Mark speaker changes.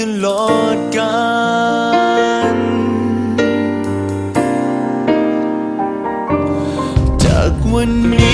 Speaker 1: ตลอดกันจากวันนี้